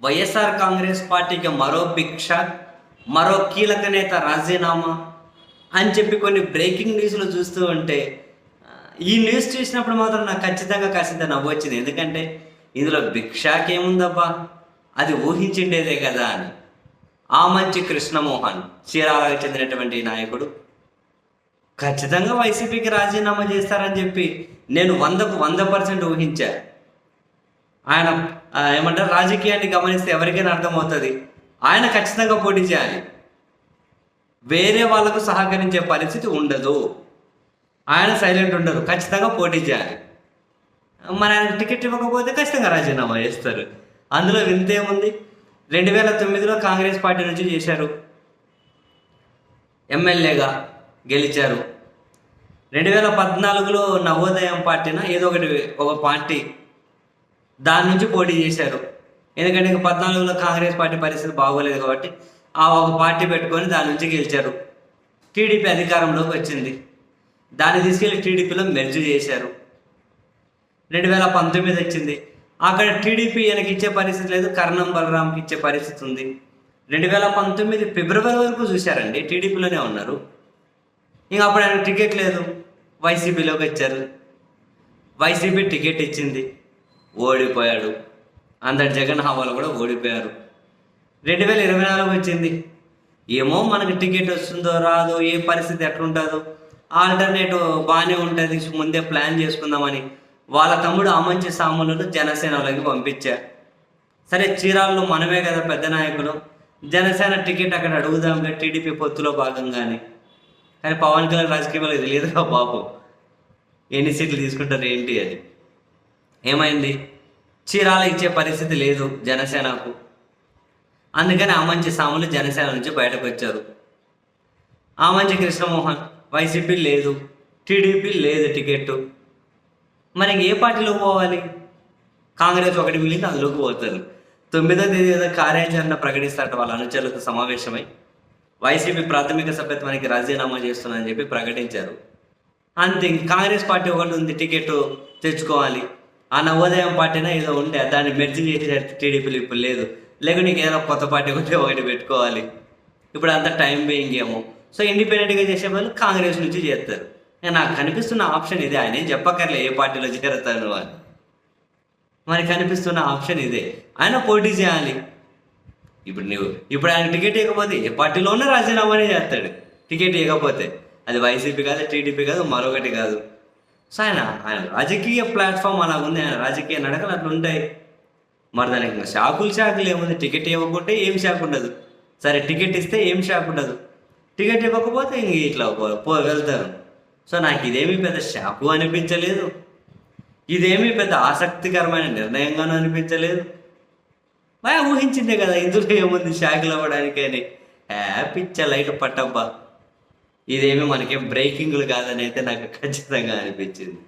వైఎస్ఆర్ కాంగ్రెస్ పార్టీకి మరో భిక్ష మరో కీలక నేత రాజీనామా అని చెప్పి కొన్ని బ్రేకింగ్ న్యూస్లు చూస్తూ ఉంటే ఈ న్యూస్ చూసినప్పుడు మాత్రం నాకు ఖచ్చితంగా కాసింత నవ్వు వచ్చింది. ఎందుకంటే ఇందులో భిక్షాకేముందబ్బా? అది ఊహించిండేదే కదా అని. ఆ మంచి కృష్ణమోహన్ చీరాలకు చెందినటువంటి నాయకుడు. ఖచ్చితంగా వైసీపీకి రాజీనామా చేస్తారని చెప్పి నేను వందకు వంద పర్సెంట్ ఊహించా. ఆయన ఏమంటారు? రాజకీయాన్ని గమనిస్తే ఎవరికైనా అర్థమవుతుంది. ఆయన ఖచ్చితంగా పోటీ చేయాలి. వేరే వాళ్ళకు సహకరించే పరిస్థితి ఉండదు. ఆయన సైలెంట్ ఉండరు. ఖచ్చితంగా పోటీ చేయాలి. మరి ఆయన టికెట్ ఇవ్వకపోతే ఖచ్చితంగా రాజీనామా చేస్తారు. అందులో వింతేముంది రెండు వేల తొమ్మిదిలో కాంగ్రెస్ పార్టీ నుంచి చేశారు. ఎమ్మెల్యేగా గెలిచారు. రెండు వేల పద్నాలుగులో నవోదయం పార్టీన? ఏదో ఒకటి ఒక పార్టీ దాని నుంచి పోటీ చేశారు. ఎందుకంటే ఇంకా పద్నాలుగులో కాంగ్రెస్ పార్టీ పరిస్థితి బాగోలేదు కాబట్టి ఆ ఒక పార్టీ పెట్టుకొని దాని నుంచి గెలిచారు. టీడీపీ అధికారంలోకి వచ్చింది. దాన్ని తీసుకెళ్ళి టీడీపీలో మెర్జ్ చేశారు. రెండు వేల పంతొమ్మిది వచ్చింది. అక్కడ టీడీపీ ఈయనకి ఇచ్చే పరిస్థితి లేదు కర్ణం బలరాంకి ఇచ్చే పరిస్థితి ఉంది. రెండు వేల పంతొమ్మిది ఫిబ్రవరి వరకు చూశారండి టీడీపీలోనే ఉన్నారు. ఇంక అప్పుడు ఆయన టికెట్ లేదు వైసీపీలోకి వచ్చారు. వైసీపీ టికెట్ ఇచ్చింది. ఓడిపోయాడు. అందరు జగన్ హవాలు కూడా ఓడిపోయారు. రెండు వేల ఇరవై నాలుగు వచ్చింది. ఏమో మనకి టికెట్ వస్తుందో రాదో ఏ పరిస్థితి ఎట్లుంటుందో. ఆల్టర్నేటివ్ బాగానే ఉంటుంది. ముందే ప్లాన్ చేసుకుందామని వాళ్ళ తమ్ముడు ఆమంచి సాములను జనసేనలోకి పంపించా. సరే చీరాల్లో మనమే కదా పెద్ద నాయకులు. జనసేన టికెట్ అక్కడ అడుగుదాంలే టీడీపీ పొత్తులో భాగంగానే. కానీ పవన్ కళ్యాణ్ రాజకీయంలో తెలియదు బాబు. ఎన్ని సీట్లు తీసుకుంటారు ఏంటి అది? ఏమైంది? చీరాల ఇచ్చే పరిస్థితి లేదు జనసేనకు. అందుకని ఆమంచి సాములు జనసేన నుంచి బయటకు వచ్చారు ఆమంచి కృష్ణమోహన్ వైసీపీ లేదు టీడీపీ లేదు టికెట్ మనకి ఏ పార్టీలోకి పోవాలి? కాంగ్రెస్ ఒకటి మిగిలింది అందులోకి పోతారు తొమ్మిదో తేదీ ఏదో కార్యాచరణ ప్రకటిస్తారట వాళ్ళ అనుచరులతో సమావేశమై. వైసీపీ ప్రాథమిక సభ్యత్వానికి రాజీనామా చేస్తున్నానని చెప్పి ప్రకటించారు. అంతే కాంగ్రెస్ పార్టీ ఒకటి ఉంది టికెట్ తెచ్చుకోవాలి. ఆ నవోదయం పార్టీనా ఏదో ఉండే దాన్ని మెర్జి చేసే టీడీపీలు ఇప్పుడు లేదు. లేక నీకు ఏదైనా కొత్త పార్టీ ఉంటే ఒకటి పెట్టుకోవాలి. ఇప్పుడు అంత టైం వేయింగ్ ఏమో. సో ఇండిపెండెంట్గా చేసే వాళ్ళు కాంగ్రెస్ నుంచి చేస్తారు. నాకు కనిపిస్తున్న ఆప్షన్ ఇదే ఆయన చెప్పక్కర్లే ఏ పార్టీలో చేరతాను అని. మరి కనిపిస్తున్న ఆప్షన్ ఇదే. ఆయన పోటీ చేయాలి. ఇప్పుడు నువ్వు ఇప్పుడు ఆయన టికెట్ ఇవ్వకపోతే ఏ పార్టీలో ఉన్నా రాజీనామానే చేస్తాడు. టికెట్ ఇవ్వకపోతే. అది వైసీపీ కాదు టీడీపీ కాదు మరొకటి కాదు. సో ఆయన ఆయన రాజకీయ ప్లాట్ఫామ్ అలా ఉంది ఆయన రాజకీయ నడకలు అట్లా ఉంటాయి మరి దానికి ఇంకా షాకులు షాకులు ఏముంది? టికెట్ ఇవ్వకుంటే ఏం షాక్ ఉండదు. సరే టికెట్ ఇస్తే ఏం షాక్ ఉండదు. టికెట్ ఇవ్వకపోతే ఇంక ఇట్లా పో- పో వెళ్తారు. సో నాకు ఇదేమీ పెద్ద షాకు అనిపించలేదు. ఇదేమీ పెద్ద ఆసక్తికరమైన నిర్ణయంగానూ అనిపించలేదు. బాగా ఊహించిందే కదా ఇందులో ఏముంది? షాకులు అవ్వడానికి అని హ్యాపీ లైట్ పట్టబ్బా. ఇదేమి మనకి బ్రేకింగ్లు కాదని అయితే నాకు ఖచ్చితంగా అనిపించింది.